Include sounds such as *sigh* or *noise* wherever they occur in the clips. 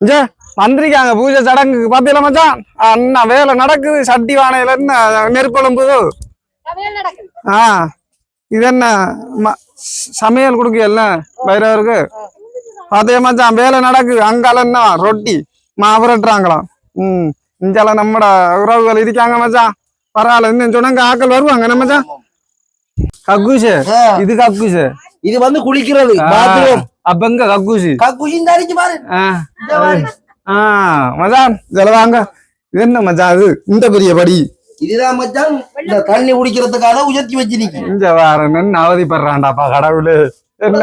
இங்க வந்திருக்காங்க. பூஜை சடங்குக்கு. பாத்தீங்களா மச்சான்? அண்ணா வேலை நடக்குது. சட்டி வானையில என்ன நெருப்பெலும்புதோ ஆ இது என்ன? சமையல் கொடுக்கல. பைரவருக்கு பாத்தியா மச்சான்? வேலை நடக்குது. அங்கால என்ன? ரொட்டி. மாவுரட்டுறாங்களாம். ம் இங்கால நம்மட உறவுகள் இருக்காங்க மச்சான். பரவாயில்ல இன்னும் சொன்னாங்க ஆக்கள் வருவாங்க. என்ன மச்சான்? கக்கூசு. இது கக்கூசு. இது வந்து குளிக்கிறது பாத்ரூம். அப்ப எங்க கக்கூசு பாரு ஆ இந்த பாரு. ஆ மச்சான் இதுல வாங்க இது என்ன மச்சான் இது இந்த பெரிய படி இதுதான் மச்சான் இந்த தண்ணி குடிக்கிறதுக்கான உயர்த்தி வச்சிருக்கீங்க இந்த வாரம் என்ன அவதிப்படுறான்டாப்பா கடவுளு என்ன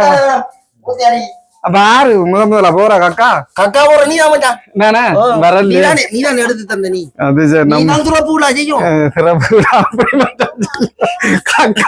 யாரு முத முதல்ல போற கக்கா? கக்கா போற நீ தான் நானே வரல நீதானே நீதான் எடுத்து தந்த நீ. அது சரி நீ நம்ம தான் துறப்புல செய்யும். விழா அப்படி மட்டும் கக்கா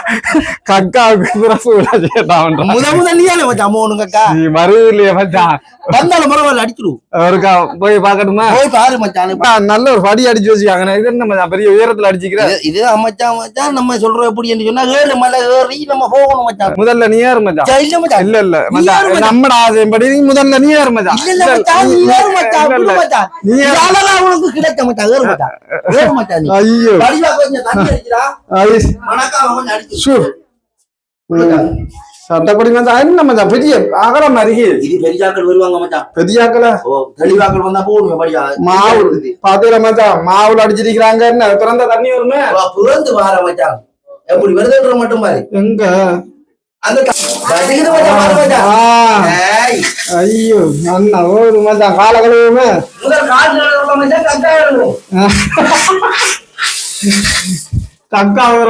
கக்காவுக்கு சிறப்பு விழா செய்யட்டான் முத முத நீயானே மச்சான் மூணு கக்கா. நீ மறுவில்லையே மச்சான். வந்தாலும் பரவாயில்ல அடிச்சிரு. அவருக்கா போய் பாக்கட்டுமா போய் பாரு மச்சான். நல்ல ஒரு படி அடிச்சு வச்சுக்காங்க இது என்ன மச்சான் பெரிய உயரத்துல அடிச்சுக்கிற? இது- மச்சான் மச்சான் நம்ம சொல்றோம் எப்படி என்று சொன்னா ஏழு மலை ஏறி நம்ம போகணும் மச்சான். முதல்ல நீ ஏறு மச்சான். இல்ல மச்சான். இல்ல இல்ல நீ? நம்மட நீ முதல்ல நீ ஏறு மச்சான் இல்ல இல்ல மச்சான் நீ ஏறு மச்சான் இல்ல, விடு இல்ல. மச்சான் நீ ஏறு. இதெல்லாம் உனக்கு கிடைச்ச மச்சான் ஏறு மச்சான் ஏறு மச்சான் நீ. ஐயோ. வடிவா கொஞ்சம் தண்ணி அடிச்சுடா. ஐயோ மணக்காம கொஞ்சம் அடிச்சு சு. ம். சட்டப்படி மச்சான் என்ன மச்சான் பெரிய அகலம் அருகே. இது பெரியாக்கள் வருவாங்க மச்சான் பெரியாக்கல ஓ தெளிவாக்கள் வந்தா போகணும் படியா மாவு. பாத்தீங்களா மச்சான் மாவுல அடிச்சிருக்கிறாங்க. என்ன? திறந்த தண்ணி வருமே? புறந்து வார மச்சான் எப்படி வருதுன்ற மட்டும் பாரு. எங்க? ஐயோ அண்ணா ஒரு கால கழுவுமே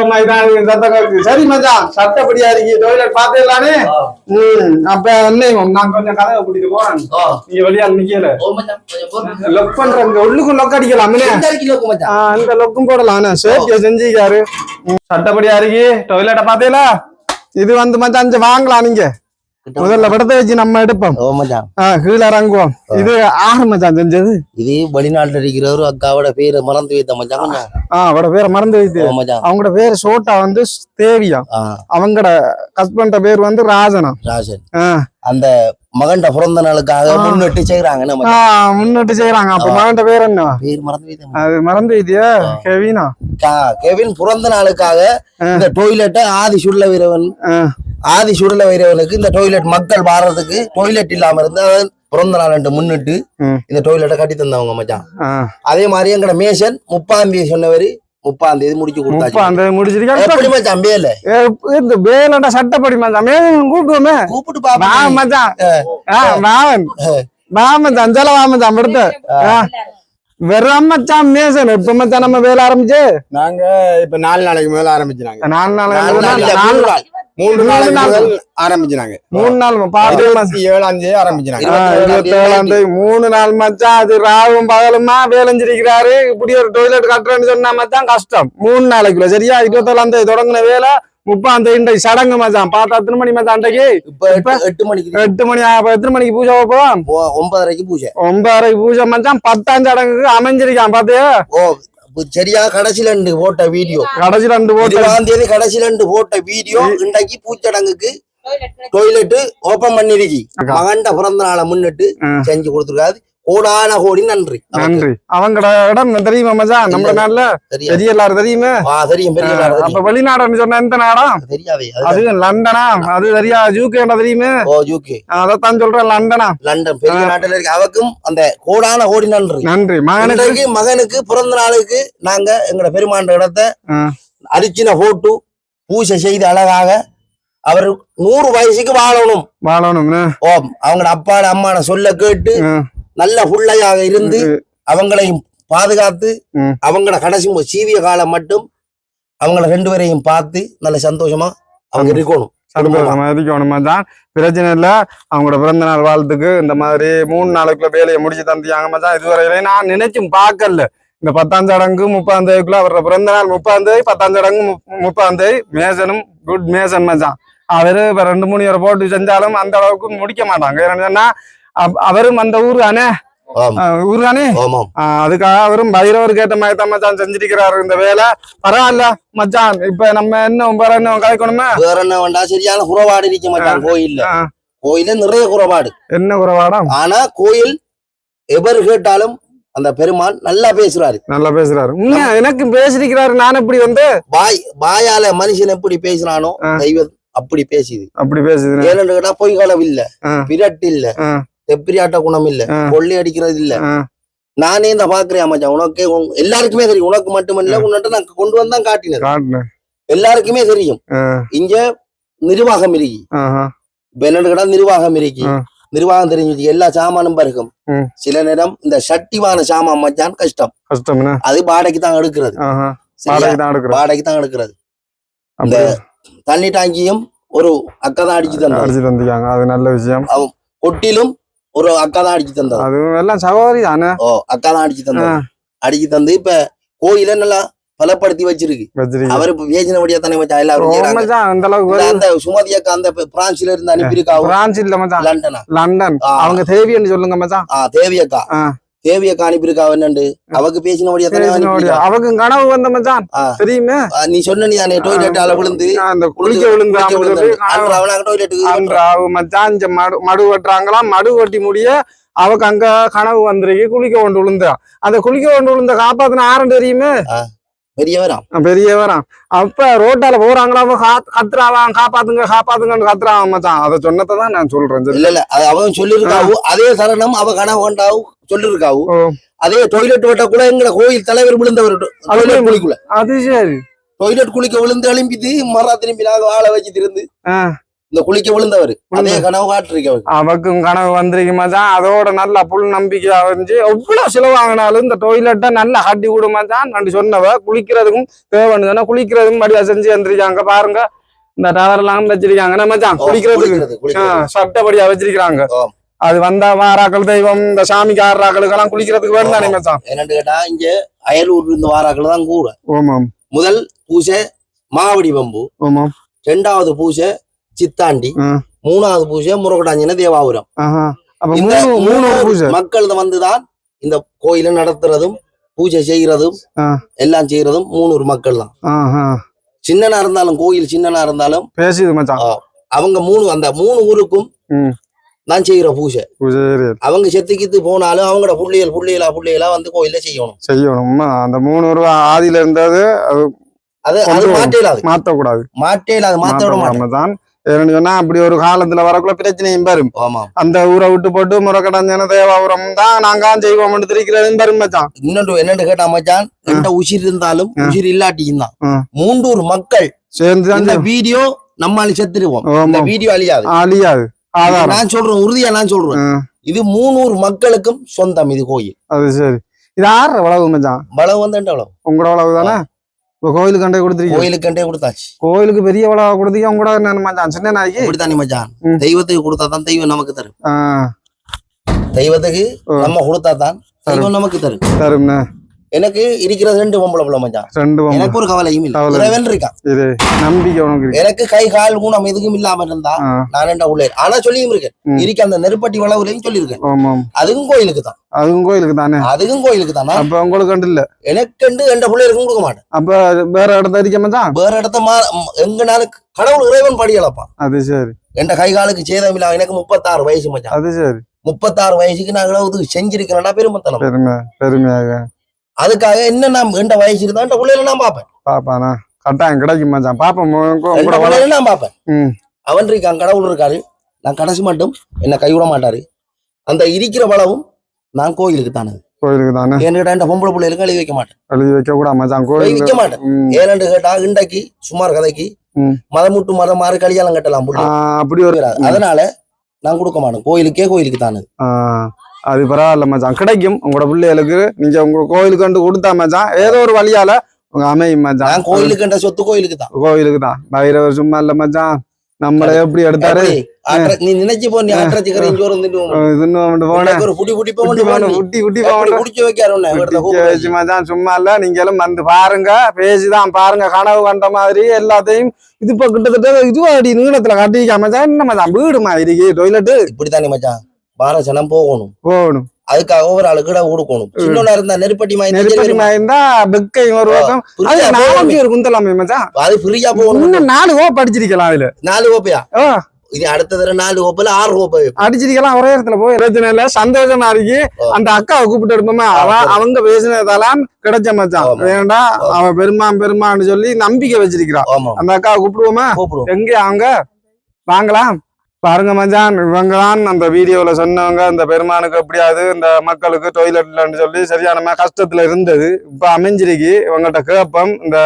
மாதிரி தான் சத்தம் இருக்கு சரி மச்சான் சட்டப்படியா இருக்கு டொய்லெட் பாத்துடலானே ம் அப்ப என்ன நான் கொஞ்சம் கதவை பிடித்து போறேன். நீங்க வெளியா நிக்கல. லொக் பண்றேங்க உள்ளுக்கும் லொக் அடிக்கலாமே இந்த லொக்கும் போடலாம் சேஃப்டியா செஞ்சுக்காரு சட்டப்படியா இருக்கு டொய்லெட்ட பாத்தீங்களா இது வந்து மச்சான் அஞ்சு வாங்கலாம் நீங்க. முதல்ல படத்தை வச்சு நம்ம எடுப்போம். ஓ மச்சான் ஆ, கீழே இறங்குவோம். இது ஆறு மச்சான் செஞ்சது இது வெளிநாட்டுல இருக்கிற ஒரு அக்காவோட பேரு மறந்து வைத்த மச்சான் அவட பேரை மறந்து வைத்து அவங்களோட பேர் சோட்டா வந்து தேவியா அவங்களோட ஹஸ்பண்ட பேர் வந்து ராஜனா ராஜன் அந்த மகன்ட பிறந்த நாளுக்காக. முன்னிட்டு செய்யறாங்க மச்சான் முன்னிட்டு செய்யறாங்க அப்ப. மகன்ட பேர் என்ன பேர் மறந்து அது மறந்து வைத்தியா ஆ. கெவினா கெவின் பிறந்த நாளுக்காக. இந்த டொய்லெட்டை ஆதி சுடல வீரவன் ஆதி சுடல வீரவனுக்கு இந்த டொய்லெட் மக்கள் வாடுறதுக்கு டொய்லெட் இல்லாம இருந்தா பிறந்த நாள் முன்னிட்டு. இந்த டொய்லெட்டை கட்டி தந்தவங்க மச்சான். அதே மாதிரி எங்கட மேசன் முப்பாம் தேதி சொன்னவரு முப்பாம் தேதி முடிச்சு முப்பா கொடுத்தாச்சு. அந்த முடிச்சிருக்கா? எப்படி மச்சான் பேல இந்த வேலண்ட சட்டப்படி மச்சான் மேலும் கூப்பிடுவோமே. கூப்பிட்டு வா பாப்பா மச்சான் ஆ, வாவன் வா மச்சான் அஞ்சல வா மச்சான் எடுத்து ஆ. வெறும் மச்சான் மேசன். இப்ப மச்சான் நம்ம வேலை ஆரம்பிச்சு? நாங்க இப்ப நாலு நாளைக்கு முதல்ல ஆரம்பிச்சாங்க நாலு நாள் நாலு நாள். இல்ல, மூணு நாள். ஆரம்பிச்சாங்க மூணு நாள் பாத்து இருபத்தி ஏழாம் தேதி ஆரம்பிச்சாங்க ஆ, இருபத்தி ஏழாம் தேதி. மூணு நாள் மச்சான் அது ராவும் பகலுமா வேலைஞ்சிருக்கிறாரு. இப்படி ஒரு டொய்லெட் கட்டுறேன்னு சொன்னா மச்சான் கஷ்டம். மூணு நாளைக்குள்ள சரியா? இருபத்தி ஏழாம் தேதி தொடங்கின வேலை. முப்பாம் தேதி சடங்கு மச்சான். பார்த்தா எத்தனை மணி மச்சான் அன்றைக்கு? இப்ப எட்டு- எட்டு மணிக்கு. எட்டு மணி எத்தனை மணிக்கு பூஜை ஒ- ஒன்பதரைக்கு பூஜை. ஒன்பதரை பூஜை. மச்சான் பத்தாம் சடங்குக்கு அமைஞ்சிருக்கான் பாத்தியா? சரியா கடைசில ரெண்டு போட்ட வீடியோ. கடைசி ரெண்டு இருபதாம் தேதி கடைசில ரெண்டு போட்ட வீடியோ இன்றைக்கு பூச்சடங்குக்கு டொய்லெட் ஓபன் பண்ணிருக்கி. மகன்ட பிறந்த நாளை முன்னிட்டு. செஞ்சு கொடுத்துருக்காது கோடான கோடி நன்றி. நன்றி. அவங்கட இடம் தெரியுமா மச்சான்? நம்ம நாட்டுல பெரிய எல்லாரும் தெரியுமே? தெரியும் பெரிய நாடு அப்ப. வெளிநாடுன்னு சொன்ன எந்த நாடம் தெரியாதே அது- லண்டனா? அது சரியா யூகே தெரியுமே? ஓ யூகே அதைத்தான் சொல்றேன் லண்டனா? லண்டன் பெரிய நாட்டுல இருக்கு. அவக்கும் அந்த கோடான கோடி நன்றி. நன்றி. மகனுக்கு? மகனுக்கு பிறந்த நாளுக்கு நாங்க எங்கட பெருமாண்ட இடத்தை. அரிச்சின போட்டு பூஜை செய்து அழகாக அவர் நூறு வயசுக்கு வாழணும். வாழணும் ஓ அவங்களோட அப்பாட அம்மான சொல்ல கேட்டு நல்ல புள்ளையாக இருந்து அவங்களையும் பாதுகாத்து. அவங்கள கடைசி சீவிய காலம் மட்டும் அவங்கள ரெண்டு பேரையும் பார்த்து நல்ல சந்தோஷமா அவங்க. இருக்கணும். மச்சான் பிரச்சனை இல்ல. அவங்களோட பிறந்த நாள் வாழ்த்துக்கு இந்த மாதிரி மூணு நாளைக்குள்ள வேலையை முடிச்சு தந்தியாங்க மச்சான். இதுவரையில நான் நினைச்சும் பார்க்கல. இந்த பத்தாம் சடங்கு முப்பாம் தேதிக்குள்ள அவரோட பிறந்த நாள் முப்பாம் தேதி பத்தாம் சடங்கு முப்- முப்பாம் தேதி. மேசனும் குட் மேசன் மச்சான். அவரு இப்ப ரெண்டு மூணு வரை போட்டு செஞ்சாலும் அந்த அளவுக்கு முடிக்க மாட்டாங்க. ஏன்னு அவரும் அந்த ஊர் தானே? ஊர் தானே? அதுக்காக அவரும் பைரவருக்கு ஏற்ற மாதிரி தான் மச்சான் செஞ்சிருக்கிறாரு இந்த வேலை. பரவாயில்ல மச்சான். இப்ப நம்ம என்ன வேற என்ன கலைக்கணுமா வேற என்ன வேண்டா? சரியான குறைபாடு இருக்க மாட்டாங்க கோயில்ல. ஆஹ் கோயில்ல நிறைய குறைபாடு என்ன குறைவாடம் ஆனா கோயில் எவர் கேட்டாலும் அந்த பெருமான் நல்லா பேசுறாரு. நல்லா பேசுறாரு. எனக்கு பேசிருக்கிறாரு நான் எப்படி வந்து? வாய் வாயால மனுஷன் எப்படி பேசினானோ ஆ. தெய்வம் அப்படி பேசுது. அப்படி பேசுறேன் ஏன்னு கேட்டா பொய் களவு இல்ல ஆ. விரட்டு இல்ல. தெப்பிரியாட்ட குணம் இல்ல. கொள்ளை அடிக்கிறது இல்ல நானே இந்த பாக்குறேன் மச்சான் உனக்கே உன்- எல்லாருக்குமே தெரியும். உனக்கு மட்டுமல்ல உன்னிட்ட நான் கொண்டு வந்தான் காட்டுனேன். எல்லாருக்குமே தெரியும். இங்க நிர்வாகம் இருக்கு. என்னன்னு கேட்டா நிர்வாகம் இருக்கு. நிர்வாகம் தெரிஞ்சு எல்லா சாமானும் பருகும் ம். சில நேரம் இந்த சட்டிவான சாமான் மச்சான் கஷ்டம். கஷ்டம்னா அது வாடகைக்கு தான் எடுக்கிறது. வாடகைக்கு தான் எடுக்கிறது. இந்த தண்ணி டாங்கியும் ஒரு அக்கா தான் அடிச்சு தந்திக்காங்க அது நல்ல விஷயம். கொட்டிலும் ஒரு அக்கா தான் அடிச்சு தந்தது. அது எல்லாம் சகோதரி தானே? ஓ அக்கா தான் அடிச்சு ஆ, தந்தது அடிச்சு தந்து இப்ப கோயில நல்லா பலப்படுத்தி வச்சிருக்கு. அவர் இப்ப பேசினபடியா தானே மச்சான் எல்லாரும் செய்றாங்க. மச்சான் அந்த அளவுக்கு. அந்த சுமதி அக்கா அந்த பிரான்ஸ்ல இருந்து அனுப்பியிருக்காவும் பிரான்ஸ் இல்ல மச்சான். லண்டனா. லண்டன். அவங்க தேவின்னு சொல்லுங்க மச்சான். ஆ தேவி அக்கா. ஆ. தேவி அக்கா அனுப்பியிருக்காவ என்னண்டு அவக்கு தானே பேசினோடியா. அனுப்பியிருக்கா. அவக்கு கனவு வந்த மச்சான். ஆ. தெரியுமே? நீ சொன்ன நீ அந்த டொய்லெட்டால விழுந்து அந்த குளிக்க விழுந்து அவனாக அவ மச்சான் மடு மடு வெட்டுறாங்களாம் மடு வெட்டி முடிய அவக்கு அங்க கனவு வந்திருக்கு குளிக்க கொண்டு விழுந்தா. அந்த குளிக்க கொண்டு விழுந்த காப்பாத்தின ஆரண்டு தெரியுமே? பெரியவராம். பெரிய வரான் அப்ப ரோட்டால போறாங்களா? கத்துறாவான் காப்பாத்துங்க காப்பாத்துங்கன்னு கத்துறான் மச்சான். அதை சொன்னதை தான் நான் சொல்றேன். இல்ல இல்ல. அவன் சொல்லிருக்காவு. அதே சரணம் அவ கனவு கண்டாவு சொல்லிருக்காவு. ஓ, அதே டொய்லெட் ஓட்ட கூட எங்க கோயில் தலைவர் விழுந்தவர். டொய்லெட் குளிக்குள்ள அது சரி. டொய்லெட் குளிக்க விழுந்து எழும்பிட்டு மறா திரும்பி நாங்க ஆளை வச்சு திருந்து. இந்த குளிக்க விழுந்தவர். அதே கனவு காட்டிருக்க அவருக்கு அவக்கும் கனவு வந்திருக்கு மச்சான் அதோட நல்ல புல் நம்பிக்கையா இருந்துச்சு எவ்வளவு செலவாங்கினாலும் இந்த டொய்லெட்டை நல்லா கட்டி விடு மச்சான் நான் சொன்னவ. குளிக்கிறதுக்கும் தேவைன்னு குளிக்கிறதுக்கும் மடியா செஞ்சு வந்துருக்காங்க பாருங்க. இந்த டவர் எல்லாம் வச்சிருக்காங்க. மச்சான் ஓ, குளிக்கிறதுக்கு. சட்டப்படியா வச்சிருக்காங்க ஓ. அது வந்தா வாராக்கள் தெய்வம் இந்த சாமிக்கு ஆடுறாக்களுக்கு எல்லாம் குளிக்கிறதுக்கு வேணும் தானே மச்சான். என்னன்னு கேட்டா இங்க அயலூர்ல இருந்து வாராக்கள் தான் கூட முதல் பூசை மாவடி பம்பு ரெண்டாவது பூசை சித்தாண்டி. மூணாவது பூசை முருகடாஞ்சின தேவாபுரம். பூஜை. மக்கள் வந்துதான் இந்த கோயிலை நடத்துறதும் பூஜை செய்யறதும். எல்லாம் செய்யறதும் மூணூர் மக்கள் தான் சின்னனா இருந்தாலும் கோயில் சின்னனா இருந்தாலும் அவங்க மூணு அந்த மூணு ஊருக்கும். தான் செய்யற பூஜை. பூஜை அவங்க செத்துக்கித்து போனாலும் அவங்களோட புள்ளியல் புள்ளியலா புள்ளியலா வந்து கோயில செய்யணும். செய்யணும். அந்த மூணு ரூபா ஆதியில இருந்தது அது அது அது கொண்டு மாற்றேலாது மாத்தக்கூடாது மாற்றேலாது மாத்த விட தான் ஏன்னு சொன்னா அப்படி ஒரு காலத்துல வரக்குள்ள பிரச்சனையும் ஆமா அந்த ஊரை விட்டு போட்டு முறக்கடஞ்சன தேவாபுரம் தான் நாங்க செய்வோம் தெரிக்கிறதும் வரும் மச்சான். இன்னொன்று என்னன்னு கேட்டா மச்சான் எந்த உசிர் இருந்தாலும். உசிர் இல்லாட்டியும் தான். மூண்டூர் மக்கள் சேர்ந்து செய்வோம். வீடியோ நம்மால செத்துருவோம். இந்த. வீடியோ அழியாது. அழியாது. நான் சொல்றேன் உறுதியா நான் சொல்றேன். இது மூணூர் மக்களுக்கும் சொந்தம் இது கோயில். அது சரி. இது ஆறு வளவு மச்சான்? வளவு வந்து என்ன வளவு? உங்களோட வளவு தானே? இப்ப கோயிலுக்கு கண்டே கொடுத்துருக்கீங்க. கோயிலுக்கண்டே கொடுத்தாச்சு. கோயிலுக்கு பெரிய வளவா கொடுத்தீங்க உங்களோட என்ன மச்சான் சின்ன நாய்க்கு? இப்படித்தானே மச்சான். தெய்வத்துக்கு கொடுத்தாதான் தெய்வம் நமக்கு தரும். தெய்வத்துக்கு. நம்ம கொடுத்தாதான் தெய்வம் நமக்கு தரும். தரும்ண்ணே. எனக்கு இருக்கிறது ரெண்டு பொம்பளை பிள்ளை மச்சான். ரெண்டு. எனக்கு ஒரு கவலையும் இல்ல. இறைவன் இருக்கான். இது நம்பிக்கை உனக்கு. எனக்கு கை கால் ஊனம் எதுக்கும் இல்லாம இருந்தா நான் என்ன உள்ளே ஆனா சொல்லியும் இருக்கேன். இருக்க அந்த நெருப்பட்டி வளவுலையும் சொல்லியிருக்கேன். அதுவும் கோயிலுக்கு தான். அதுவும் கோயிலுக்கு தானே? அதுவும் கோயிலுக்கு தானா? அப்ப உங்களுக்கு கண்டு இல்ல. எனக்கண்டு எந்த பிள்ளைகளுக்கும் கொடுக்க மாட்டேன். அப்ப வேற இடத்த இருக்க மச்சான் வேற இடத்த மா எங்கனாலும் கடவுள் இறைவன் படி இழப்பான் அது சரி. என் கை காலுக்கு சேதம் இல்ல எனக்கு முப்பத்தாறு வயசு மச்சான். அது சரி. முப்பத்தாறு வயசுக்கு நான் இவ்வளவு செஞ்சிருக்கிறேன்னா பெருமத்தனம் பெருமை பெருமையாக. அதுக்காக என்ன நான் எந்த வயசு இருந்தா என் பிள்ளைகளை நான் பார்ப்பேன். பாப்பானா? கட்டாயம் கிடைக்கும் மச்சான். என் உங்களோட நான் பார்ப்பேன். ம். அவன் இருக்கான் கடவுள் இருக்காரு. நான் கடைசி மட்டும் என்ன கைவிட மாட்டாரு. அந்த இருக்கிற வளவும் நான் கோயிலுக்கு தானது கோயிலுக்கு தானே? என்கிட்ட இந்த பொம்பளை பிள்ளைகளுக்கு எழுதி வைக்க மாட்டேன். எழுதி வைக்க கூட மச்சான். கோயில் வைக்க மாட்டேன். ஏனென்று கேட்டா இன்றைக்கு சுமார் கதைக்கு ம். மதம் மாறி கல்யாணம் கட்டலாம். அப்படி ஒரு. அதனால நான் கொடுக்க மாட்டேன். கோயிலுக்கே கோயிலுக்கு தானது ஆ, அது பரவாயில்ல மச்சான். கிடைக்கும். உங்களோட பிள்ளைகளுக்கு நீங்க உங்க கோயிலுக்கு வந்து கொடுத்தா மச்சான். ஏதோ ஒரு வழியால உங்க அமையும் மச்சான். கோயிலுக்கு சொத்து கோயிலுக்கு தான். கோயிலுக்கு தான். பைரவர் சும்மா இல்ல மச்சான். நம்மள எப்படி எடுத்தாரு? நீ நினைச்சு போ நீ கரை இங்க வந்து ஒரு புடி புடி போன குட்டி குட்டி போன குடிச்சு வைக்காரு கூப்பிடு. சும்மா இல்ல. நீங்க எல்லாம் வந்து பாருங்க பேசிதான் பாருங்க. கனவு கண்ட மாதிரி எல்லாத்தையும் இது இப்ப கிட்டத்தட்ட இதுவா அடி நீளத்துல கட்டிக்காம என்ன மச்சான்? வீடு மாதிரி டொய்லெட் இப்படித்தானே மச்சான். பாரசனம் போகணும். போகணும். அதுக்காக ஒரு ஆளுக்கு கொடுக்கணும் சின்னவனா இருந்தா நெருப்பட்டி மாதிரி நெருப்படி இருந்தா பெக்கை ஒரு பக்கம். அது நாலஞ்சு ஒரு குந்தலாமே மச்சான் அது ஃப்ரீயா போகணும். இன்னும் நாலு ஓ படிச்சிருக்கலாம் அதுல. நாலு கோப்பையா ஆ, இது அடுத்த தடவை நாலு கோப்பையில ஆறு கோப்பை அடிச்சிருக்கலாம் ஒரே இடத்துல போய். பிரச்சனை இல்ல. சந்தோஷமா இருக்கு. அந்த அக்காவை கூப்பிட்டு எடுப்போமே. அவங்க பேசினதாலாம் கிடைச்ச மச்சான். வேண்டா அவ பெருமான் பெருமான்னு சொல்லி நம்பிக்கை வச்சிருக்கிறான் அந்த அக்காவை கூப்பிடுவோமா? கூப்பிடுவோம். எங்க அவங்க? வாங்கலாம். பாருங்க மச்சான் இவங்க தான் அந்த வீடியோவில் சொன்னவங்க இந்த பெருமானுக்கு எப்படியாவது இந்த மக்களுக்கு டொய்லெட்லன்னு சொல்லி சரியான கஷ்டத்துல இருந்தது. இப்போ அமைஞ்சிருக்கு. இவங்கள்ட்ட கேப்பம். இந்த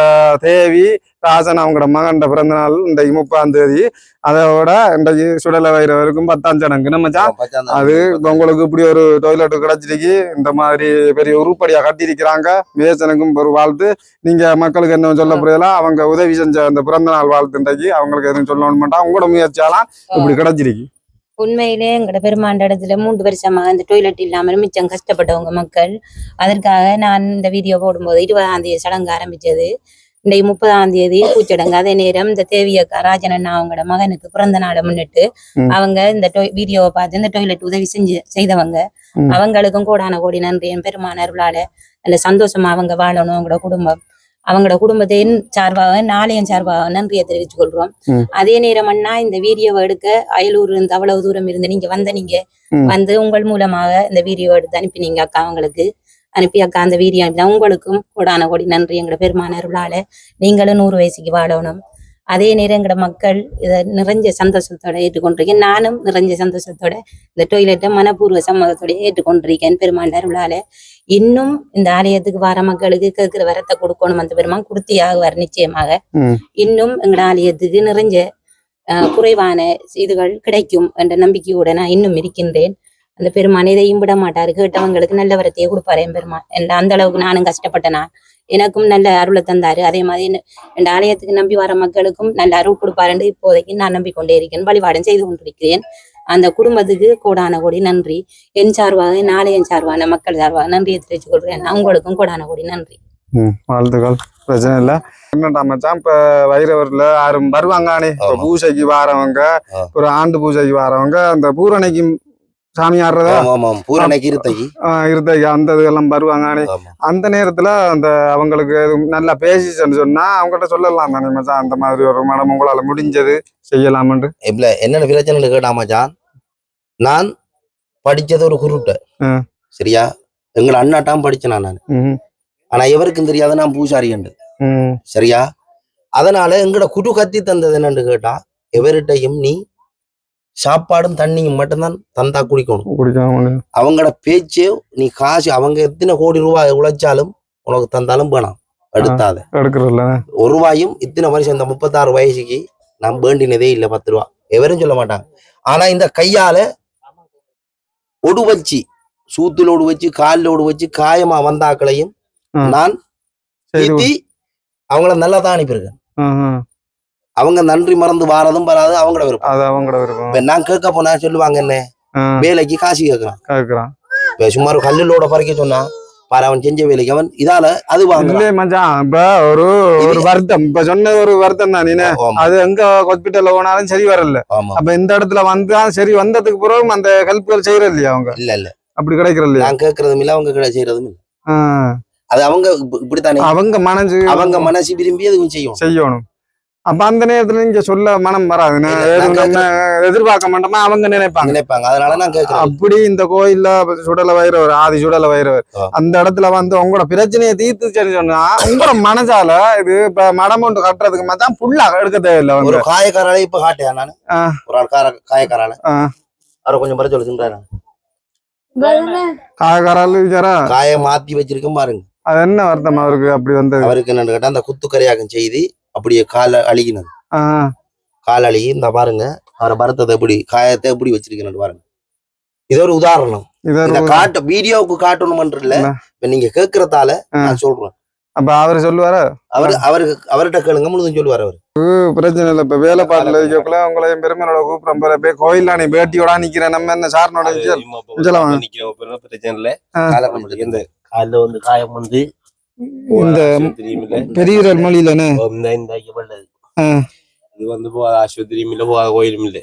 தேவி ராசன் அவங்களோட மகன்ட பிறந்த நாள் இன்றைக்கு முப்பாம் தேதி. அதோட இன்றைக்கு சுடலை வைரவருக்கும் பத்தாம் சடங்கு. நம்ம மச்சான்? அது உங்களுக்கு இப்படி ஒரு டொய்லெட் கிடைச்சிருக்கு. இந்த மாதிரி பெரிய உருப்படியா கட்டியிருக்கிறாங்க. மேசனுக்கும் ஒரு வாழ்த்து. நீங்க மக்களுக்கு என்ன சொல்ல புரியல? அவங்க உதவி செஞ்ச அந்த பிறந்த நாள் வாழ்த்து இன்றைக்கு அவங்களுக்கு எதுவும் சொல்லணும் மாட்டா. உங்களோட முயற்சியாலாம் இப்படி கிடைச்சிருக்கு. உண்மையிலே எங்கட பெருமாண்ட இடத்துல மூன்று வருஷமாக இந்த டொய்லெட் இல்லாமல் மிச்சம் கஷ்டப்பட்டவங்க மக்கள். அதற்காக நான் இந்த வீடியோ போடும்போது இருபதாம் தேதி சடங்கு ஆரம்பிச்சது. இன்றைக்கு முப்பதாம் தேதி பூச்சடங்கு அதே நேரம் இந்த தேவியக்கா ராஜன் அண்ணா அவங்களோட மகனுக்கு பிறந்த நாளை முன்னிட்டு. அவங்க இந்த டொய் வீடியோவை பார்த்து இந்த டொய்லெட் உதவி செஞ்சு செய்தவங்க. அவங்களுக்கும் கோடான கோடி நன்றி என் பெருமான அருளால நல்ல சந்தோஷமா அவங்க வாழணும் அவங்களோட குடும்பம் அவங்களோட குடும்பத்தின் சார்பாக நாளையும் சார்பாக நன்றியை தெரிவித்துக் கொள்றோம். அதே நேரம் அண்ணா இந்த வீடியோவை எடுக்க அயலூர் இருந்து அவ்வளவு தூரம் இருந்து நீங்க வந்த நீங்க. வந்து உங்கள் மூலமாக இந்த வீடியோ எடுத்து அனுப்பினீங்க அக்கா அவங்களுக்கு அனுப்பி அக்கா அந்த வீடியோ அனுப்பி உங்களுக்கும் கோடான கோடி நன்றி. எங்களோட பெருமான அருளால நீங்களும் நூறு வயசுக்கு வாழணும். அதே நேரம் எங்களோட மக்கள் இதை நிறைஞ்ச சந்தோஷத்தோட ஏற்றுக்கொண்டிருக்கேன். நானும் நிறைஞ்ச சந்தோஷத்தோட இந்த டொய்லெட்டை மனப்பூர்வ சம்மதத்தோட ஏற்றுக்கொண்டிருக்கேன் பெருமாண்ட அருளால. இன்னும் இந்த ஆலயத்துக்கு வர மக்களுக்கு கேட்கிற வரத்தை கொடுக்கணும். அந்த பெருமான் கொடுத்தி ஆகுவார் நிச்சயமாக. இன்னும் எங்களோட ஆலயத்துக்கு நிறைஞ்ச குறைவான இதுகள் கிடைக்கும் என்ற நம்பிக்கையோட நான் இன்னும் இருக்கின்றேன். அந்த பெருமான் எதையும் விட மாட்டாரு. கேட்டவங்களுக்கு நல்ல வரத்தையே கொடுப்பாரு என் பெருமான். அந்த அளவுக்கு நானும் கஷ்டப்பட்டேனா? எனக்கும் நல்ல அருளை தந்தாரு. அதே மாதிரி என் ஆலயத்துக்கு நம்பி வர மக்களுக்கும் நல்ல அருள் கொடுப்பாருன்னு இப்போதைக்கு நான் நம்பிக்கொண்டே இருக்கேன். வழிபாடும் செய்து கொண்டிருக்கிறேன். அந்த குடும்பத்துக்கு கோடான கோடி நன்றி. என் சார்பாக என் ஆலயம் சார்பான மக்கள் சார்பாக நன்றியை தெரிவித்துக் கொள்கிறேன். உங்களுக்கும் கோடான கோடி நன்றி. வாழ்த்துக்கள். பிரச்சனை இல்ல. என்னடா மச்சான் இப்ப வைரவர்ல யாரும் ஆமா. பூஜைக்கு வாரவங்க. ஒரு ஆண்டு பூஜைக்கு வாரவங்க அந்த பூரணைக்கு சாமி ஆடுறதா? பூரணைக்கு இருத்தகி. இருந்தைக்கு அந்த இதெல்லாம் வருவாங்கானே ஆமா. அந்த நேரத்துல அந்த அவங்களுக்கு நல்லா பேசிச்சுன்னு சொன்னா அவங்ககிட்ட சொல்லலாம் தானே மச்சான். அந்த மாதிரி ஒரு மனம் உங்களால முடிஞ்சது செய்யலாம்னு இல்ல என்னென்ன பிரச்சனை கேட்டா மச்சான் நான் படிச்சது ஒரு குருட்ட. சரியா? எங்களை அண்ணாட்டாம் படிச்சேன் நான். ஆனா எவருக்கும் தெரியாத நான் பூசாரி என்று சரியா? அதனால எங்கட குரு கத்தி தந்தது என்னன்னு கேட்டா எவர்கிட்டையும் நீ சாப்பாடும் தண்ணியும் மட்டும்தான் தந்தா குடிக்கணும். அவங்களோட பேச்சே நீ காசு அவங்க எத்தனை கோடி ரூபாய் உழைச்சாலும் உனக்கு தந்தாலும் வேணாம். எடுத்தாத. ஒரு ரூபாயும் இத்தனை வருஷம் இந்த முப்பத்தாறு வயசுக்கு நான் வேண்டினதே இல்லை பத்து ரூபா. எவரும் சொல்ல மாட்டாங்க. ஆனா இந்த கையால ஒடு வச்சு சூத்துல ஒடு வச்சு காலில் ஒடு வச்சு காயமா வந்தாக்களையும். நான் அவங்கள நல்லா தான் அனுப்பியிருக்கேன். அவங்க நன்றி மறந்து வாரதும் வராது அவங்களோட விருப்பம். அது அவங்களோட விருப்பம். இப்ப நான் கேட்க போனா சொல்லுவாங்க என்ன? வேலைக்கு காசு கேட்கறான் கேக்குறான். இப்ப சும்மா ஒரு கல்லுலோட பறிக்க சொன்னா பாரு அவன் செஞ்ச வேலைக்கு அவன் இதால அது இல்லையே மச்சான் இப்ப ஒரு ஒரு வருத்தம். இப்ப சொன்ன ஒரு வருத்தம் தான் நீனு. அது எங்க ஹாஸ்பிட்டல்ல போனாலும் சரி வரல. அப்ப இந்த இடத்துல வந்தா சரி வந்ததுக்கு பிறகு அந்த ஹெல்ப்கள் செய்யறது இல்லையா அவங்க? இல்ல இல்ல. அப்படி கிடைக்கிற இல்லையா? நான் கேட்கறதும் இல்ல அவங்க கிட்ட செய்யறதும் இல்ல. அது அவங்க இப்ப- இப்படித்தானே? அவங்க மனசு அவங்க மனசு விரும்பி அதுவும் செய்யும் செய்யணும். அப்ப அந்த நேரத்துல நீங்க சொல்ல மனம் வராது. நம்ம எதிர்பார்க்க மாட்டோமா அவங்க நினைப்பாங்க. நினைப்பாங்க. அதனால நான் கேட்கறேன் அப்படி இந்த கோயில்ல சுடல வைரவர் ஆதி சுடல வைரவர் ஆ. அந்த இடத்துல வந்து உங்களோட பிரச்சனையை தீர்த்துச்சுன்னு சொன்னா உங்களோட மனசால இது இப்ப மடம் ஒன்று கட்டுறதுக்கு மச்சான் புல்லா எடுக்க தேவையில்லை ஒரு வந்து காயக்காரால இப்ப காட்டேன் நானு. ஒரு ஆள் கார காயக்காரால. ஆ. அவரை கொஞ்சம் பர சொல்லு சொல்றாரு காயக்காரால் விசாரா? காய மாத்தி வச்சிருக்கேன் பாருங்க. அது என்ன வருத்தம் அவருக்கு அப்படி வந்தது. அவருக்கு என்னன்னு கேட்டா அந்த குத்துக்கரையாகம் செய்து அப்படியே கால அழுகினது. ஆ, கால் அழுகி இந்த பாருங்க அவரை பரத்தத்தை எப்படி காயத்தை எப்படி வச்சிருக்கேன்னு பாருங்க. இது ஒரு உதாரணம். இது இந்த காட்ட வீடியோவுக்கு காட்டணுமன்ற இல்ல இல்ல. இப்ப நீங்க கேட்கறதால ஆ. நான் சொல்றேன். அப்ப அவரு சொல்லுவாரு? அவரு அவருக்கு அவர்கிட்ட கேளுங்க முழுதும் சொல்லுவார் அவர். பிரச்சனை இல்லை. இப்ப வேலை பாட்டுல இருக்கக்குள்ள உங்களையும் பெருமையோட கூப்பிடும் போல போய் கோயில்ல நீ பேட்டியோட நிக்கிறேன். நம்ம என்ன சாரனோட. நிக்கிறோம்? பிரச்சனை இல்ல. காலை வந்து காயம் வந்து இந்த தெரியுமில்ல பெரிய மொழியிலன்னு இந்த இந்த இவ்வளவு ஆ. இது வந்து ஆஸ்பத்திரியும் இல்ல போகாத கோயிலும் இல்ல.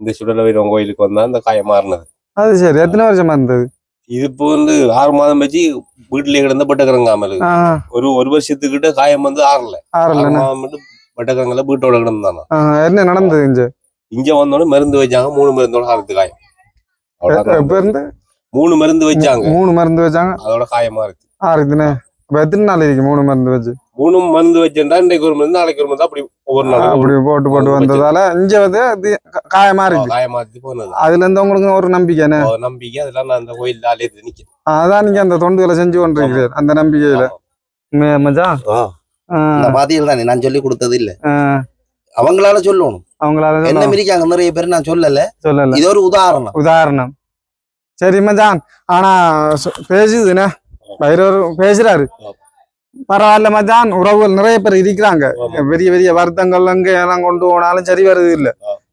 இந்த சுடல வைரவன் கோயிலுக்கு வந்தா அந்த காயம் மாறினது. அது சரி. எத்தனை வருஷமா இருந்தது? இது இப்போ வந்து ஆறு மாதம் வச்சு வீட்டுல கிடந்த பட்டக்கரங்காமல் ஒரு ஒரு வருஷத்துக்கிட்ட காயம் வந்து ஆறல. ஆறு ஆறல மாதம் மட்டும் பட்டக்கரங்கல வீட்டோட கிடந்தானா. என்ன நடந்தது இங்க? இங்க வந்தோடனே மருந்து வச்சாங்க மூணு மருந்தோட காலத்து காயம். மூணு மருந்து வச்சாங்க. மூணு மருந்து வச்சாங்க. அதோட காயமா இருக்கு. ஆறுதுண்ணே இப்ப எத்தனை நாள் இருக்கு. மூணு மருந்து வச்சு மூணு மருந்து வச்சிருந்தா இன்றைக்கு ஒரு மருந்து நாளைக்கு ஒரு மருந்து. அப்படி ஒவ்வொரு நாளும். அப்படி போட்டு போட்டு வந்ததால இங்க வந்து காயமா இருக்கு. போனது. அதுல இருந்து உங்களுக்கு ஒரு நம்பிக்கைண்ணே நம்பிக்கை. அதெல்லாம் நான் அந்த கோயில் நிக்கிறேன். அதான் நீங்க அந்த தொண்டுகளை செஞ்சு கொண்டிருக்கிறீர். அந்த நம்பிக்கையில. மச்சான் ஆ, ஆ, பாத்தீங்கன்னா தானே? நான் சொல்லி கொடுத்தது இல்ல. ஆ, அவங்களால சொல்லணும். அவங்களால என்ன சொல்ல- மிரிக்காங்க நிறைய பேர் நான் சொல்லல. சொல்லல. இது ஒரு உதாரணம். உதாரணம். சரி மச்சான் ஆனா பேசுதுண்ணே. பைரவர் பேசுறாரு. பரவாயில்ல மச்சான் உறவுகள் நிறைய பேர் இருக்கிறாங்க. பெரிய பெரிய வருத்தங்கள் அங்க எல்லாம் கொண்டு போனாலும் சரி வருது இல்ல.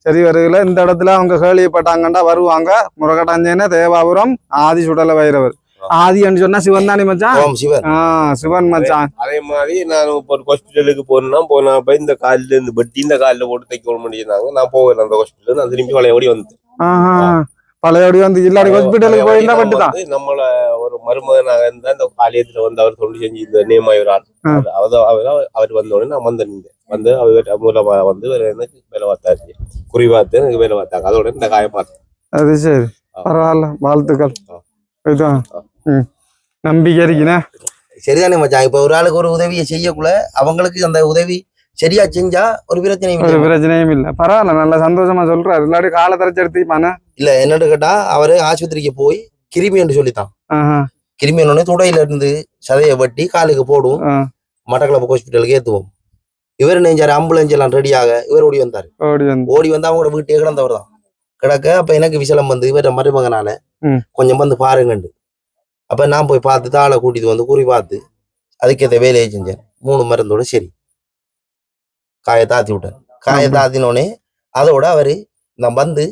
சரி வருதுல. இந்த இடத்துல அவங்க கேள்விப்பட்டாங்கண்டா வருவாங்க. முருகட்டாஞ்சேன தேவாபுரம் ஆதி சுடல வைரவர் ஆதின்னு சொன்னா சிவன் தானே மச்சான் சிவன். ஆஹ் சிவன் மச்சான். அதே மாதிரி நான் இப்போ ஹாஸ்பிட்டலுக்கு போனா போனப்ப இந்த காலில் இந்த பட்டி இந்த காலில் போட்டு தைக்க விட முடியுதாங்க நான் போவேன் அந்த ஹாஸ்பிட்டல் நான் திரும்பி பழைய ஓடி வந்து ஆஹா. பழையபடி வந்து இல்லாடி ஹாஸ்பிட்டலுக்கு போயிருந்தா பட்டு தான் நம்மள ஒரு மருமகனாக இருந்தா இந்த ஆலயத்துல வந்து அவர் தொண்டு செஞ்சு இந்த நேமாய் ஒரு ஆள். அவர் அவர் அவர் வந்த உடனே நான் வந்து நின்றேன் வந்து அவர் மூலமா வந்து எனக்கு வேலை பார்த்தாச்சு. குறி பார்த்து எனக்கு வேலை பார்த்தாங்க. அதோட இந்த காயம் பார்த்தேன் அது சரி. பரவாயில்ல. வாழ்த்துக்கள். இதுதான். நம்பிக்கை இருக்குண்ணே. சரிதானே மச்சான். இப்ப ஒரு ஆளுக்கு ஒரு உதவியை செய்யக்குள்ள அவங்களுக்கு அந்த உதவி சரியா செஞ்சா ஒரு பிரச்சனையும் பிரச்சனையும் இல்ல. பரவாயில்ல. நல்ல சந்தோஷமா சொல்றாரு. இல்லாட்டி காலை தரைச்சு எடுத்துப்பானே. இல்ல என்னன்னு கேட்டா அவரு ஆஸ்பத்திரிக்கு போய் கிருமி என்று சொல்லித்தான். ஆஹா. கிருமி ஒண்ணு துடையில இருந்து சதையை வெட்டி காலுக்கு போடும். மட்டக்களப்பு ஹாஸ்பிட்டலுக்கு ஏத்துவோம். இவர் நெஞ்சாரு ஆம்புலன்ஸ் எல்லாம் ரெடியாக இவர் ஓடி வந்தாரு. ஓடி வந்து ஓடி வந்து அவங்களோட வீட்டே கிடந்தவர் தான் கிடக்க அப்ப எனக்கு விசலம் வந்து இவர மருமகனால. கொஞ்சம் வந்து பாருங்கண்டு. அப்ப நான் போய் பார்த்து தாளை கூட்டிட்டு வந்து குறி பார்த்து அதுக்கேற்ற வேலையை செஞ்சேன். மூணு மருந்தோட சரி. காயை தாத்தி விட்டேன் காயை. தாத்தினோடனே அதோட அவரு நான் வந்து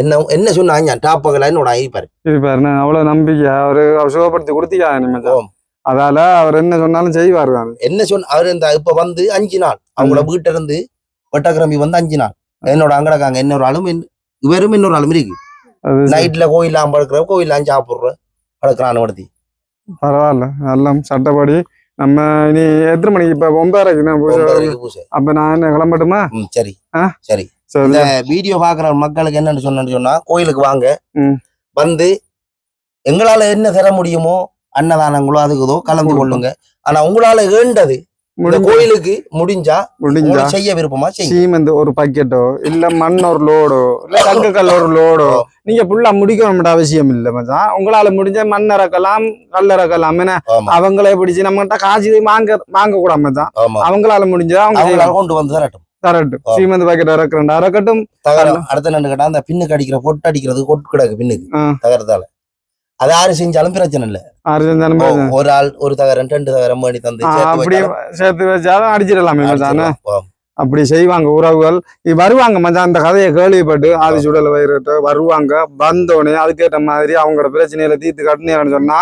என்ன என்ன சொன்னாங்க? டாப்பகலா என்னோட இருப்பாரு இருப்பாருண்ணே அவ்வளவு நம்பிக்கை. அவரு அவர் சுகப்படுத்தி கொடுத்தீங்க நிமிஷம். அதால அவர் என்ன சொன்னாலும் செய்வாரு தான். என்ன சொன்ன அவர் இந்த இப்ப வந்து அஞ்சு நாள் அவங்களோட வீட்டுல இருந்து வட்டக்கிரம்பி வந்து அஞ்சு நாள். என்னோட அங்கடக்காங்க இன்னொரு ஆளும் இவரும் இன்னொரு ஆளும் இருக்கு. நைட்ல கோயிலாம் படுக்கிற கோயிலாம் சாப்பிடுற படுக்கிறான் படுத்தி. பரவாயில்ல எல்லாம் சட்டப்படி. நம்ம இனி எத்தனை மணிக்கு இப்ப? ஒன்பதரைக்கு நான் பூஜை? அப்ப நான் என்ன கிளம்பட்டுமா? சரி. சரி. இந்த வீடியோ பாக்குற மக்களுக்கு என்னன்னு சொன்னேன்னு சொன்னா கோயிலுக்கு வாங்க. வந்து எங்களால என்ன தர முடியுமோ அன்னதானங்களோ அதுக்குதோ கலந்து. கொள்ளுங்க. ஆனா உங்களால ஏண்டது கோயிலுக்கு முடிஞ்சா முடிஞ்சா? செய்ய விருப்பமா சீமெந்து ஒரு பக்கெட்டோ இல்ல மண் ஒரு லோடோ இல்ல *laughs* கல்லுக்கல் ஒரு லோடோ நீங்க ஃபுல்லா முடிக்கணும்ன்ற அவசியம் இல்ல மச்சான். உங்களால முடிஞ்ச மண் இறக்கலாம் கல் இறக்கலாம் என்ன? அவங்களே பிடிச்சு நம்மகிட்ட காசு வாங்க வாங்க கூடாம ஆமா. அவங்களால முடிஞ்சா அவங்க. கொண்டு வந்து தரட்டும். தரட்டும். சீமெந்து பாக்கெட் இறக்குறேன் இறக்கட்டும் தகரம் அடுத்த என்ன கேட்டா அந்த பின்னுக்கு அடிக்கிற பொட்டு அடிக்கிறது கொட்டு கிடக்கு பின்னுக்கு. தகரத்தால அது யாரு செஞ்சாலும் பிரச்சனை இல்ல அர்ஜென்ட் ஓ, ஒரு ஆள் ஒரு தகரம் ரெண்டு தகரம் பண்ணி தந்து சேர்த்து அப்படி வச்சாலும் சேர்த்து வச்சாலும் அடிச்சிடலாமே. ஆ. அப்படி செய்வாங்க உறவுகள். வருவாங்க மச்சான் அந்த கதையை கேள்விப்பட்டு ஆதி சுடல் வயிறுட்டு வருவாங்க. வந்தோடனே அதுக்கேற்ற மாதிரி அவங்களோட பிரச்சனையில தீர்த்து கட்டினு சொன்னா.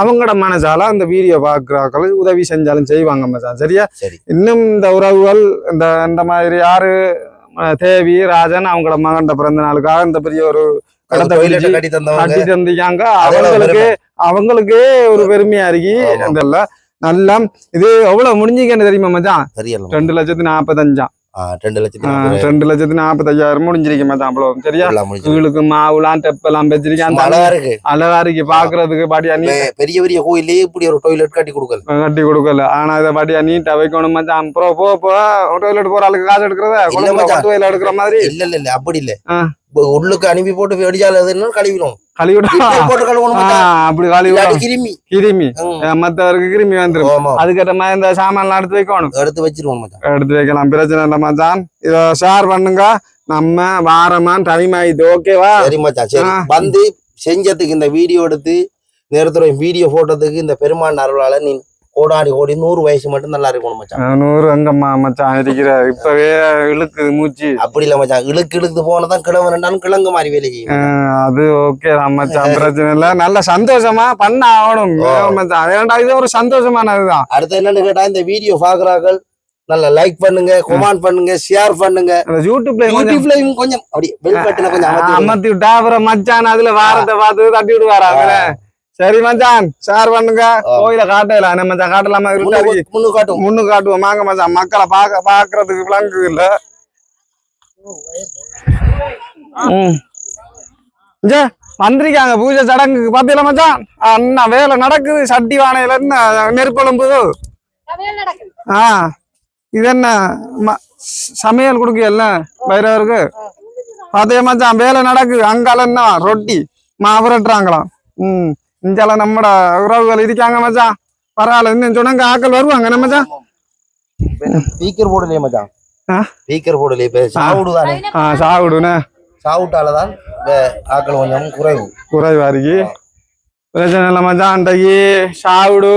அவங்களோட மனசால அந்த வீடியோ பாக்குறாக்கள் உதவி செஞ்சாலும் செய்வாங்க மச்சான் சரியா? சரி. இன்னும் இந்த உறவுகள் இந்த இந்த மாதிரி யாரு தேவி ராஜன் அவங்களோட மகன்ட பிறந்த நாளுக்காக இந்த பெரிய ஒரு கடத்தை கட்டி அதோட அவங்களுக்கு அவங்களுக்கு ஒரு பெருமையா இருக்கு. இதெல்லாம் நல்லா இது எவ்வளவு முடிஞ்சுக்கன்னு தெரியுமா மச்சான்? தெரியல ரெண்டு லட்சத்தி நாற்பத்தஞ்சாம் ஆ, ரெண்டு லட்சத்தி ரெண்டு லட்சத்தி நாற்பத்தஞ்சாயிரம் முடிஞ்சிருக்கு மச்சான் அவ்வளவு. சரியா. கீழுக்கு மாவுலாம் டெப்பெல்லாம் வச்சிருக்கேன். அந்த அழகா இருக்கு. அழகா இருக்கு பாக்குறதுக்கு பாட்டியா நீ பெரிய பெரிய கோயிலே இப்படி ஒரு டொய்லெட் கட்டி கொடுக்கல. கட்டி கொடுக்கல. ஆனா இதை பாட்டியா நீட்டா வைக்கணும் மச்சான். அப்புறம் போ போ. டாய்லெட் போற ஆளுக்கு காசு எடுக்கிறத? எடுக்கிற மாதிரி. இல்ல இல்ல இல்ல. அப்படி இல்ல. உள்ளுக்கு அனுப்பி போட்டு வெடிச்சால எதுன்னு கழுவிடும். *laughs* அப்படி கிருமி. கிருமி. மத்தவருக்கு கிருமி வந்துரும். ஆமா. அதுக்கேற்ற மாதிரி இந்த சாமான்லாம் எடுத்து வைக்கணும். எடுத்து வச்சிருவோம் எடுத்து வைக்கலாம். பிரச்சனை இல்லை மச்சான். இதை ஷேர் பண்ணுங்க. நம்ம வாரமா டைம் ஆயிடுது ஓகேவா சரி மச்சான் சரி. ஆ. வந்து செஞ்சதுக்கு இந்த வீடியோ எடுத்து நேரத்துல வீடியோ போட்டதுக்கு இந்த பெருமான் அருளால நீ கோடாடி கோடி நூறு வயசு மட்டும் நல்லா இருக்கணும் மச்சான். நூறு அங்கம்மா மச்சான் இருக்கிற இப்பவே இழுக்கு மூச்சு. அப்படி இல்ல மச்சான். இழுக்கு இழுக்கு போனதான் கிழமை ரெண்டாலும் கிழங்கு மாதிரி வேலை செய்யும் அஹ் அது ஓகே தான் மச்சான். பிரச்சனை இல்ல. நல்ல சந்தோஷமா பண்ண ஆகணும். மச்சான்? ஏன்டா இது ஒரு சந்தோஷமானதுதான் அடுத்து என்னன்னு கேட்டா இந்த வீடியோ பாக்குறார்கள். நல்லா லைக் பண்ணுங்க கமெண்ட் பண்ணுங்க ஷேர் பண்ணுங்க. அந்த யூடியூப்ல கொஞ்சம் யூடியூப்லயும் கொஞ்சம் அப்படி பெல் பட்டனை கொஞ்சம். அமர்த்தி விட்டா அப்புறம் மச்சான் அதுல வாரத்தை பார்த்து தட்டி விடுவாரா சரி மச்சான் ஷேர் பண்ணுங்க. கோயில காட்டல. நம்ம மச்சான் காட்டலாமா. முன்னு காட்டும் முன்னு காட்டுவோம். வாங்க மச்சான் மக்களை பாக்க பாக்குறதுக்கு விளங்குது இல்ல. வந்திருக்காங்க பூஜை சடங்குக்கு. பாத்தீங்களா மச்சான்? அண்ணா வேலை நடக்குது. சட்டி வானையில என்ன நெருப்பெலும்பு. ஆ. இது என்ன? சமையல் கொடுக்கல. பைரவருக்கு பாத்தியா மச்சான் வேலை நடக்குது. அங்கால என்ன ரொட்டி மாவுரட்டுறாங்களாம் ம். இங்கால நம்மட உறவுகள் இருக்காங்க மச்சான் பரவாயில்ல இன்னும் சொன்னாங்க ஆக்கள் வருவாங்க என்ன மச்சான் ஸ்பீக்கர் போடலையே மச்சான்? ஸ்பீக்கர் போடலையே இப்ப சாவுடு தானே ஆ சாவுட்டாலதான் வே- ஆக்கள் கொஞ்சம் குறைவு குறைவாரிக்கு பிரச்சனை இல்லை மச்சான் அன்றைக்கு சாவிடு.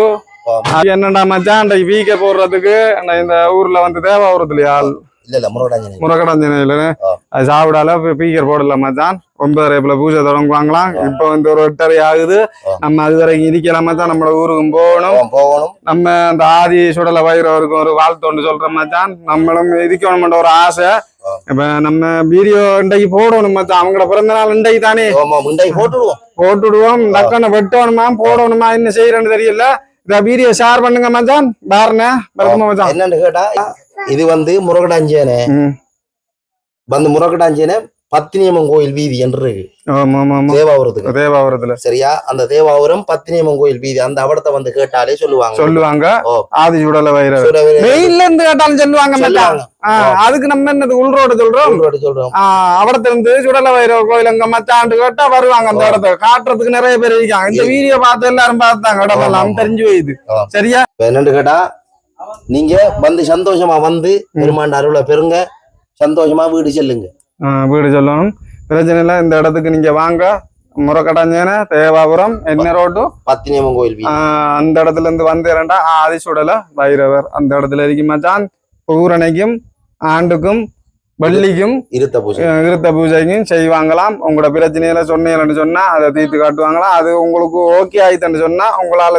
என்னடா மச்சான் அன்றைக்கு வீக்க போடுறதுக்கு இந்த ஊர்ல வந்து தேவாபுரத்துலயா ஆள். இல்ல இல்ல முருகடாஞ்சனி முறக்கடஞ்சனையில ஆ. அது போடல மச்சான். ஒன்பதரை போல பூஜை தொடங்குவாங்களாம் இப்ப வந்து ஒரு எட்டரை ஆகுது. நம்ம அது வரைக்கும் இருக்கலாம் மச்சான் நம்மளோட ஊருக்கும் போகணும். போகணும். நம்ம அந்த ஆதி சுடல வயிறவருக்கும் ஒரு வாழ்த்தொண்டு சொல்ற மச்சான் நம்மளும் இருக்கணும்ன்ற ஒரு ஆசை. இப்ப நம்ம வீடியோ இன்றைக்கு போடணும் மச்சான். அவங்களோட பிறந்த நாள் இன்றைக்கு தானே? போட்டுடுவோம். போட்டுடுவோம். டக்குன்னு வெட்டணுமா போடணுமா என்ன செய்யறேன்னு தெரியல. இந்த வீடியோ ஷேர் பண்ணுங்க மச்சான். பாருங்க. மச்சான். என்னன்னு கேட்டா இது வந்து முருகடாஞ்சேனை. வந்து முருகடாஞ்சேனை பத்தினியம்மன் கோயில் வீதி என்று தேவாபுரத்துக்கு. தேவாபுரத்துல. சரியா? அந்த தேவாபுரம் பத்தினியம்மன் கோயில் வீதி. அந்த அவடத்தை வந்து கேட்டாலே சொல்லுவாங்க. சொல்லுவாங்க. ஆதி சுடல சொல்லுவாங்க. வெயில்ல இருந்து கேட்டாலும் சொல்லுவாங்க அதுக்கு நம்ம என்னது உள்ரோடு சொல்றோம்? சொல்றோம், சொல்றோம் அவடத்துல இருந்து சுடல வைரவர் கோயில் அங்க மச்சான் கேட்டா வருவாங்க அந்த இடத்த காட்டுறதுக்கு நிறைய பேர் இருக்காங்க. இந்த வீடியோ பார்த்து எல்லாரும் பார்த்தாங்க. இடமெல்லாம். தெரிஞ்சு போயிது. சரியா? என்னன்னு கேட்டா நீங்க வந்து சந்தோஷமா வந்து பெருமாண்ட அருளை பெறுங்க. சந்தோஷமா வீடு செல்லுங்க. வீடு சொல்லணும். பிரச்சனை இல்லை இந்த இடத்துக்கு நீங்க வாங்க. முறக்கடஞ்சேன தேவாபுரம் என்ன ரோட்டு? பத்தினியம்மன் கோயில் அந்த இடத்துல இருந்து வந்தேன்டா ஆதிசுடல பைரவர். அந்த இடத்துல இருக்கு மச்சான். பூரணைக்கும் ஆண்டுக்கும் வள்ளிக்கும் இருத்த பூஜை. அஹ், விருத்த பூஜைக்கும் செய்வாங்களாம். உங்களோட பிரச்சனையில சொன்னீங்கன்னு சொன்னா அதை தீர்த்து காட்டுவாங்களாம். அது உங்களுக்கு ஓகே ஆயிட்டுன்னு சொன்னா உங்களால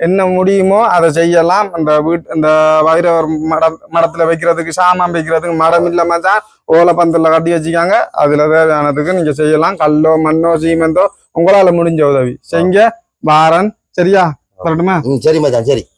என்ன முடியுமோ அதை செய்யலாம். அந்த வீட் இந்த வைரவர் மடம் மடத்துல வைக்கிறதுக்கு சாமான் வைக்கிறதுக்கு மடம் இல்லை மச்சான். ஓலை பந்தல்ல கட்டி வச்சுக்காங்க. அதுல தேவையானதுக்கு நீங்க செய்யலாம். கல்லோ மண்ணோ சீமெந்தோ உங்களால முடிஞ்ச உதவி. செஞ்ச வாரன். சரியா? வரட்டுமா? ம், சரி மச்சான் சரி.